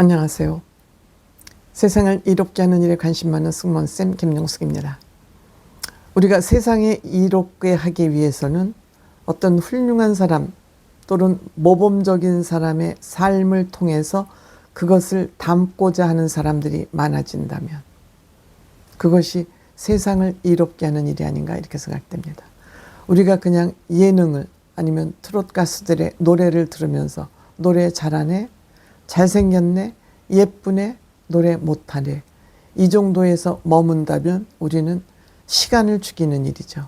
안녕하세요. 세상을 이롭게 하는 일에 관심 많은 승무원쌤 김용숙입니다. 우리가 세상에 이롭게 하기 위해서는 어떤 훌륭한 사람 또는 모범적인 사람의 삶을 통해서 그것을 담고자 하는 사람들이 많아진다면 그것이 세상을 이롭게 하는 일이 아닌가 이렇게 생각됩니다. 우리가 그냥 예능을 아니면 트롯 가수들의 노래를 들으면서 노래 잘하네, 잘생겼네, 예쁘네, 노래 못하네 이 정도에서 머문다면 우리는 시간을 죽이는 일이죠.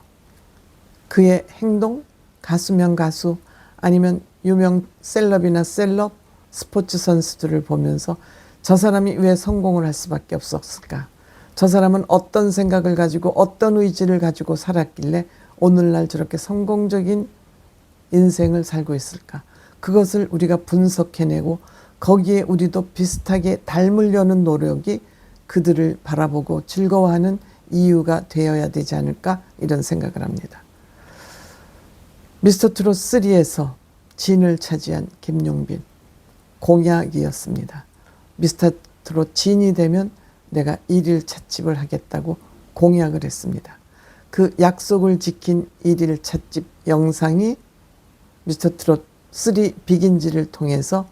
그의 행동, 가수면 가수 아니면 유명 셀럽이나 셀럽 스포츠 선수들을 보면서 저 사람이 왜 성공을 할 수밖에 없었을까? 저 사람은 어떤 생각을 가지고 어떤 의지를 가지고 살았길래 오늘날 저렇게 성공적인 인생을 살고 있을까? 그것을 우리가 분석해내고 거기에 우리도 비슷하게 닮으려는 노력이 그들을 바라보고 즐거워하는 이유가 되어야 되지 않을까 이런 생각을 합니다. 미스터 트롯 3에서 진을 차지한 김용빈 공약이었습니다. 미스터 트롯 진이 되면 내가 일일 찻집을 하겠다고 공약을 했습니다. 그 약속을 지킨 일일 찻집 영상이 미스터 트롯 3 비긴지를 통해서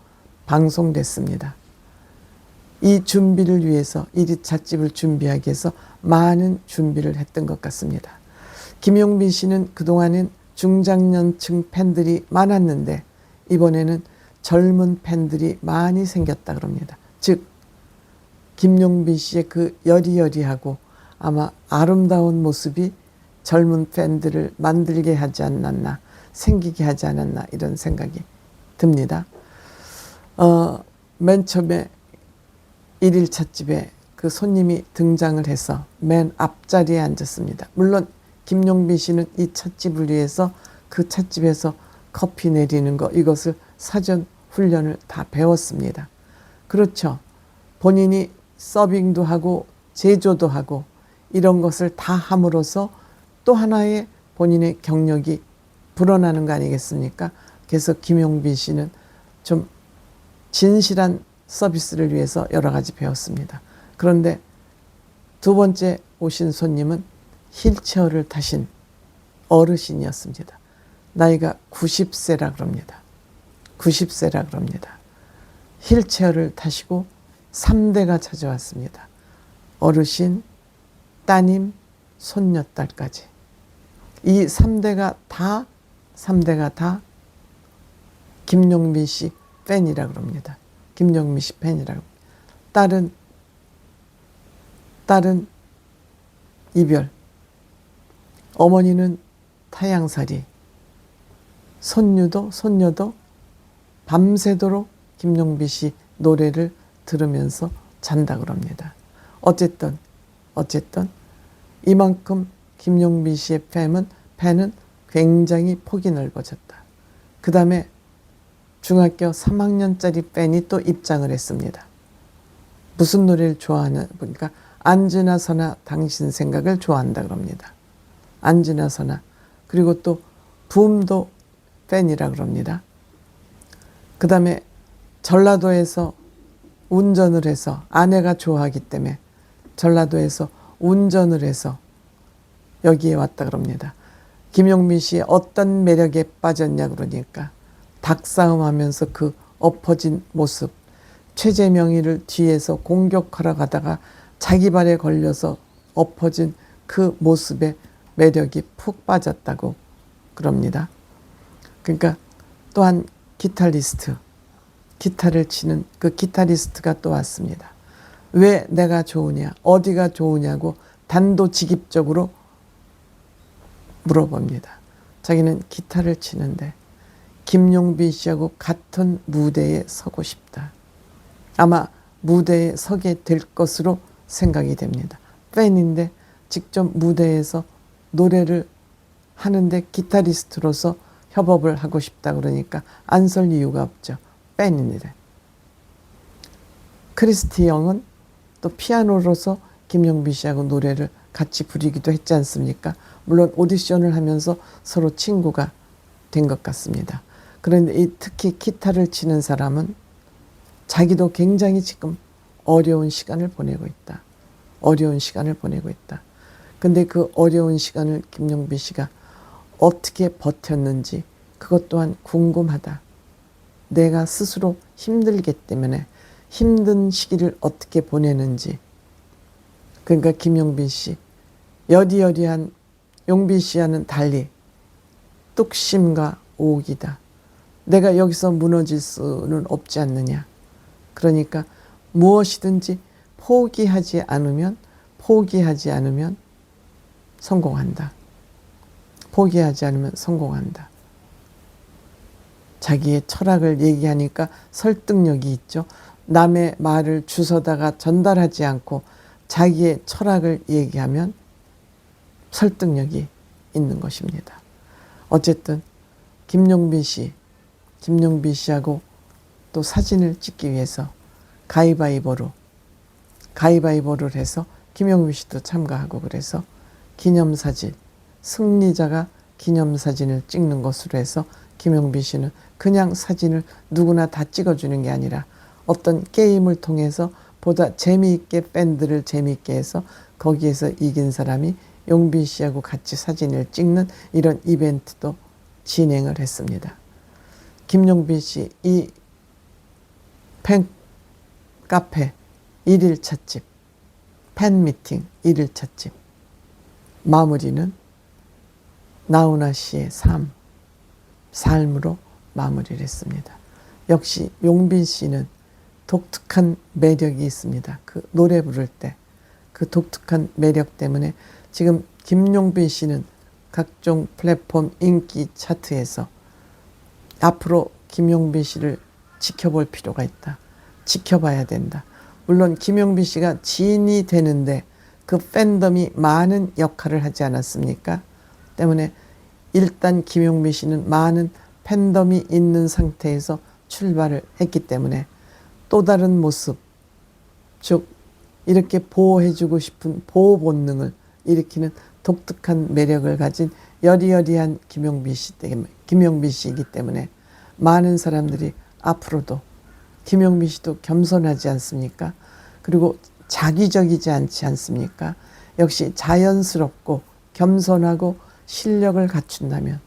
방송됐습니다. 이 준비를 위해서 일일 찻집을 준비하기 위해서 많은 준비를 했던 것 같습니다. 김용빈 씨는 그동안은 중장년층 팬들이 많았는데 이번에는 젊은 팬들이 많이 생겼다 그럽니다. 즉 김용빈 씨의 그 여리여리하고 아마 아름다운 모습이 젊은 팬들을 만들게 하지 않았나 생기게 하지 않았나 이런 생각이 듭니다. 어, 맨 처음에 일일 찻집에 그 손님이 등장을 해서 맨 앞자리에 앉았습니다. 물론 김용빈 씨는 이 찻집을 위해서 그 찻집에서 커피 내리는 거 이것을 사전 훈련을 다 배웠습니다. 그렇죠. 본인이 서빙도 하고 제조도 하고 이런 것을 다 함으로써 또 하나의 본인의 경력이 불어나는 거 아니겠습니까? 그래서 김용빈 씨는 좀 진실한 서비스를 위해서 여러 가지 배웠습니다. 그런데 두 번째 오신 손님은 힐체어를 타신 어르신이었습니다. 나이가 90세라 그럽니다. 90세라 그럽니다. 힐체어를 타시고 3대가 찾아왔습니다. 어르신, 따님, 손녀딸까지. 이 3대가 다, 3대가 다 김용민 씨 팬이라 그럽니다. 김용민 씨 팬이라고. 딸은, 딸은 이별. 어머니는 타양살이. 손녀도, 손녀도 밤새도록 김용비 씨 노래를 들으면서 잔다 그럽니다. 어쨌든 어쨌든 이만큼 김용빈 씨의 팬은 팬은 굉장히 폭이 넓어졌다. 그 다음에 중학교 3학년짜리 팬이 또 입장을 했습니다. 무슨 노래를 좋아하는 보니까 안지나 서나 당신 생각을 좋아한다 그럽니다. 안지나 서나 그리고 또 붐도 팬이라 그럽니다. 그 다음에 전라도에서 운전을 해서 아내가 좋아하기 때문에 전라도에서 운전을 해서 여기에 왔다 그럽니다. 김용민 씨 어떤 매력에 빠졌냐 그러니까 닭싸움 하면서 그 엎어진 모습 최재명이를 뒤에서 공격하러 가다가 자기 발에 걸려서 엎어진 그 모습에 매력이 푹 빠졌다고 그럽니다. 그러니까 또한 기타리스트 기타를 치는 그 기타리스트가 또 왔습니다. 왜 내가 좋으냐, 어디가 좋으냐고 단도직입적으로 물어봅니다. 자기는 기타를 치는데 김용빈 씨하고 같은 무대에 서고 싶다. 아마 무대에 서게 될 것으로 생각이 됩니다. 팬인데 직접 무대에서 노래를 하는데 기타리스트로서 협업을 하고 싶다 그러니까 안 설 이유가 없죠. 팬입니다. 크리스티 영은 또 피아노로서 김용빈 씨하고 노래를 같이 부르기도 했지 않습니까? 물론 오디션을 하면서 서로 친구가 된 것 같습니다. 그런데 이 특히 기타를 치는 사람은 자기도 굉장히 지금 어려운 시간을 보내고 있다. 어려운 시간을 보내고 있다. 근데 그 어려운 시간을 김용비 씨가 어떻게 버텼는지 그것 또한 궁금하다. 내가 스스로 힘들기 때문에 힘든 시기를 어떻게 보내는지. 그러니까 김용빈 씨, 여리여리한 용빈 씨와는 달리 뚝심과 오기다. 내가 여기서 무너질 수는 없지 않느냐. 그러니까 무엇이든지 포기하지 않으면 포기하지 않으면 성공한다. 포기하지 않으면 성공한다. 자기의 철학을 얘기하니까 설득력이 있죠. 남의 말을 주워다가 전달하지 않고 자기의 철학을 얘기하면 설득력이 있는 것입니다. 어쨌든 김용빈 씨, 김용빈 씨하고 또 사진을 찍기 위해서 가위바위보로 가위바위보를 해서 김용빈 씨도 참가하고 그래서 기념사진 승리자가 기념사진을 찍는 것으로 해서 김용빈 씨는 그냥 사진을 누구나 다 찍어주는 게 아니라 어떤 게임을 통해서 보다 재미있게 팬들을 재미있게 해서 거기에서 이긴 사람이 용빈 씨하고 같이 사진을 찍는 이런 이벤트도 진행을 했습니다. 김용빈 씨 이 팬 카페 일일 찻집 팬 미팅 일일 찻집 마무리는 나훈아 씨의 삶 삶으로 마무리를 했습니다. 역시 용빈 씨는 독특한 매력이 있습니다. 그 노래 부를 때 그 독특한 매력 때문에 지금 김용빈 씨는 각종 플랫폼 인기 차트에서 앞으로 김용빈 씨를 지켜볼 필요가 있다. 지켜봐야 된다. 물론 김용빈 씨가 지인이 되는데 그 팬덤이 많은 역할을 하지 않았습니까? 때문에 일단 김용빈 씨는 많은 팬덤이 있는 상태에서 출발을 했기 때문에 또 다른 모습, 즉 이렇게 보호해주고 싶은 보호 본능을 일으키는 독특한 매력을 가진 여리여리한 김용빈 씨 때문에 김용빈 씨이기 때문에 많은 사람들이 앞으로도 김용빈 씨도 겸손하지 않습니까? 그리고 자기적이지 않지 않습니까? 역시 자연스럽고 겸손하고 실력을 갖춘다면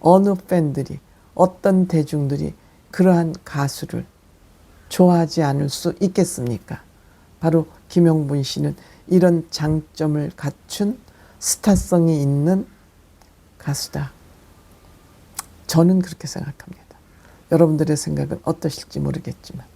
어느 팬들이 어떤 대중들이 그러한 가수를 좋아하지 않을 수 있겠습니까? 바로 김용분 씨는 이런 장점을 갖춘 스타성이 있는 가수다. 저는 그렇게 생각합니다. 여러분들의 생각은 어떠실지 모르겠지만.